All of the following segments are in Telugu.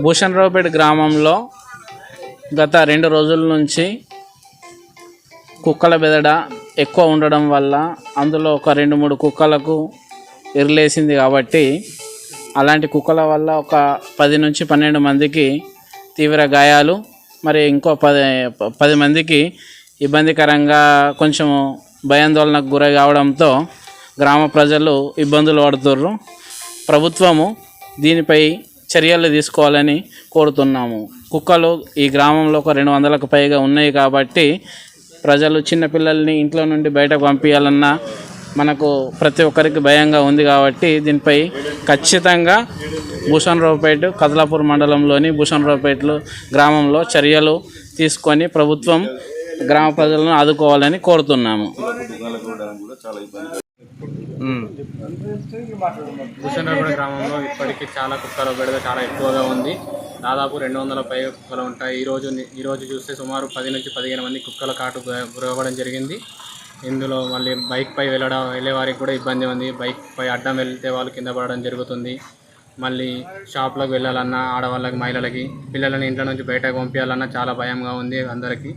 భూషణరావుపేట గ్రామంలో గత రెండు రోజుల నుంచి కుక్కల బెదడ ఎక్కువ ఉండడం వల్ల అందులో ఒక రెండు మూడు కుక్కలకు ఎరులేసింది కాబట్టి అలాంటి కుక్కల వల్ల ఒక పది నుంచి పన్నెండు మందికి తీవ్ర గాయాలు మరి ఇంకో పది పది మందికి ఇబ్బందికరంగా కొంచెం భయాందోళనకు గురై కావడంతో గ్రామ ప్రజలు ఇబ్బందులు పడుతుర్రు. ప్రభుత్వము దీనిపై చర్యలు తీసుకోవాలని కోరుతున్నాము. కుక్కలు ఈ గ్రామంలో ఒక రెండు వందలకు పైగా ఉన్నాయి కాబట్టి ప్రజలు చిన్నపిల్లల్ని ఇంట్లో నుండి బయటకు పంపించాలన్నా మనకు ప్రతి ఒక్కరికి భయంగా ఉంది కాబట్టి దీనిపై ఖచ్చితంగా భూషణరావుపేట కదలాపూర్ మండలంలోని భూషణరావుపేటలో గ్రామంలో చర్యలు తీసుకొని ప్రభుత్వం గ్రామ ప్రజలను ఆదుకోవాలని కోరుతున్నాము. భూషణరావుగూడ గ్రామంలో ఇప్పటికీ చాలా కుక్కల బెడద చాలా ఎక్కువగా ఉంది. దాదాపు రెండు వందల పై కుక్కలు ఉంటాయి ఈరోజు ఈరోజు చూస్తే సుమారు పది నుంచి పదిహేను మంది కుక్కల కాటు గురవడం గురవ్వడం జరిగింది. ఇందులో మళ్ళీ బైక్ పై వెళ్ళడం వెళ్ళే వారికి కూడా ఇబ్బంది ఉంది. బైక్ పై అడ్డం వెళ్తే వాళ్ళు కింద పడడం జరుగుతుంది. మళ్ళీ షాప్లకు వెళ్ళాలన్నా ఆడవాళ్ళకి మహిళలకి పిల్లలని ఇంట్లో నుంచి బయటకు పంపించాలన్నా చాలా భయంగా ఉంది అందరికీ.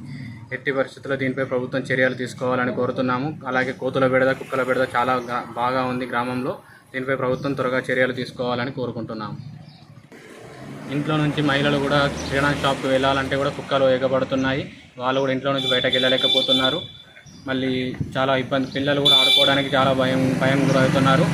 ఎట్టి పరిస్థితుల్లో దీనిపై ప్రభుత్వం చర్యలు తీసుకోవాలని కోరుతున్నాము. అలాగే కోతుల బెడద కుక్కల బెడద చాలా బాగా ఉంది గ్రామంలో. దీనిపై ప్రభుత్వం త్వరగా చర్యలు తీసుకోవాలని కోరుకుంటున్నాము. ఇంట్లో నుంచి మహిళలు కూడా కిరాణా షాప్కి వెళ్ళాలంటే కూడా కుక్కలు ఎగబడుతున్నాయి వాళ్ళు కూడా ఇంట్లో నుంచి బయటకు వెళ్ళలేకపోతున్నారు. మళ్ళీ చాలా ఇబ్బంది పిల్లలు కూడా ఆడుకోవడానికి చాలా భయం భయం గురవుతున్నారు.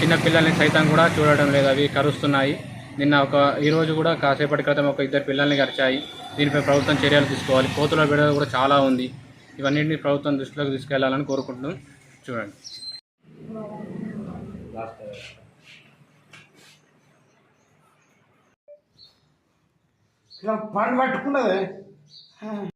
చిన్న పిల్లల్ని సైతం కూడా చూడడం లేదు అవి కరుస్తున్నాయి. నిన్న ఒక ఈరోజు కూడా కాసేపటి క్రితం ఒక ఇద్దరు పిల్లల్ని గరిచాయి దీనిపై ప్రభుత్వం చర్యలు తీసుకోవాలి. కోతుల బిడద కూడా చాలా ఉంది. ఇవన్నింటినీ ప్రభుత్వం దృష్టిలోకి తీసుకెళ్ళాలని కోరుకుంటున్నాం. చూడండి. పండు పట్టుకున్నది.